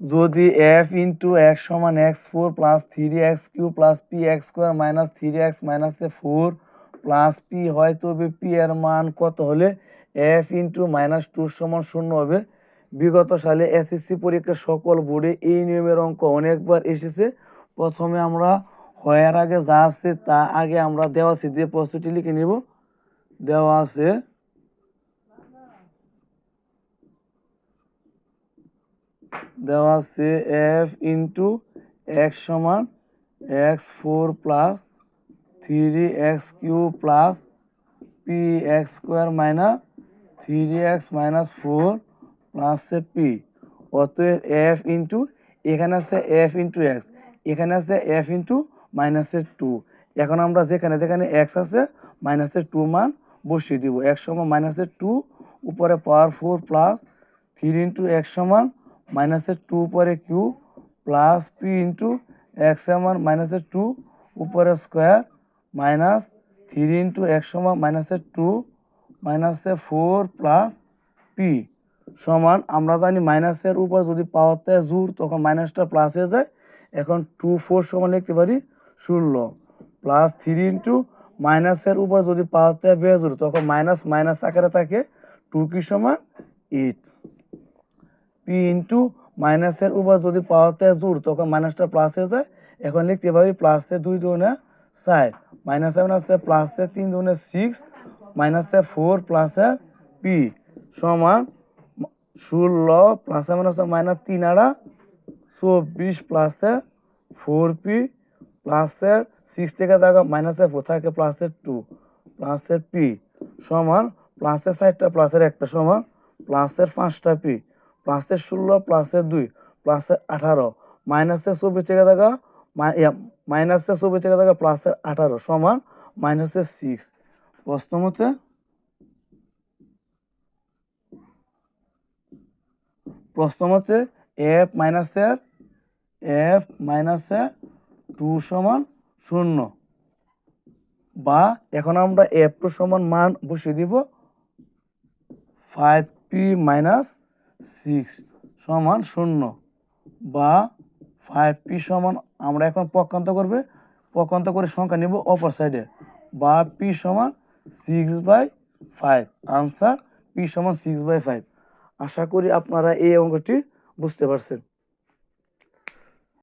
যদি F into X সমান X four plus three X cube plus P X square minus three X minus four plus P হয়, তবে P এর মান কত হলে এফ ইন্টু মাইনাস টু সমান শূন্য হবে? বিগত সালে এসএসসি পরীক্ষার সকল বোর্ডে এই নিয়মের অঙ্ক অনেকবার এসেছে। প্রথমে আমরা হয়ার আগে যা আছে তা আগে আমরা দেওয়া আছে, দিয়ে প্রস্তুতি লিখে নিব। দেওয়া আছে দেওয়া আছে এফ ইন্টু এক্স সমান X four plus three X cube plus P X square minus three X minus four plus P অতএব এফ ইন্টু এখানে আছে এফ ইন্টু এক্স এখানে আছে এফ ইন্টু মাইনাসের টু এখন আমরা যেখানে যেখানে এক্স আছে মাইনাসের টু মান বসিয়ে দিব। এক সমান মাইনাসের টু উপরে power four plus three into X সমান মাইনাসের টু উপরে cube plus P into X সমান মাইনাসের টু উপরে square minus three into X সমান মাইনাসের টু মাইনাসে ফোর প্লাস পি সমান, আমরা জানি মাইনাসের উপর যদি পাওয়ারতে জোর, তখন মাইনাসটা প্লাস হয়ে যায়। এখন টু ফোর সমান লিখতে পারি ষোলো প্লাস থ্রি ইন্টু মাইনাসের উপর যদি পাওয়ারতে বেজোর তখন মাইনাস মাইনাস আকারে থাকে টু কি সমান এইট পি ইন্টু মাইনাসের উপর যদি পাওয়াতে জোর তখন মাইনাসটা প্লাস হয়ে যায়। এখন লিখতে পারি প্লাসে দুই দুগুণে চার মাইনাসে মাইনাসে প্লাসে তিন দুগুণে সিক্স মাইনাসে ফোর প্লাসে পি সমান ষোলো প্লাসে মাইনাসে মাইনাস তিন আড়া চব্বিশ প্লাসে ফোর পি প্লাসের সিক্স থেকে থাকা মাইনাসে ফোর থাকে প্লাসের টু প্লাসের পি সমান প্লাসের চারটা প্লাসের একটা সমান প্লাসের পাঁচটা পি প্লাসের ষোলো প্লাসের দুই প্লাসের আঠারো মাইনাসের চব্বিশ থেকে থাকা মাইনাসের চব্বিশ থেকে থাকা প্লাসের আঠারো সমান মাইনাসের সিক্স প্রশ্ন মতে প্রশ্ন মতে এফ মাইনাসের এফ মাইনাসে টু সমান শূন্য। বা এখন আমরা এফ টু সমান মান বসিয়ে দিব ফাইভ পি মাইনাস সিক্স সমান শূন্য বা ফাইভ পি সমান, আমরা এখন পক্ষান্ত করবে, পক্ষান্ত করে সংখ্যা নেব অপার সাইডে বা পি সমান six by five answer P সমান সিক্স বাই ফাইভ আশা করি আপনারা এই অঙ্কটি বুঝতে পারছেন।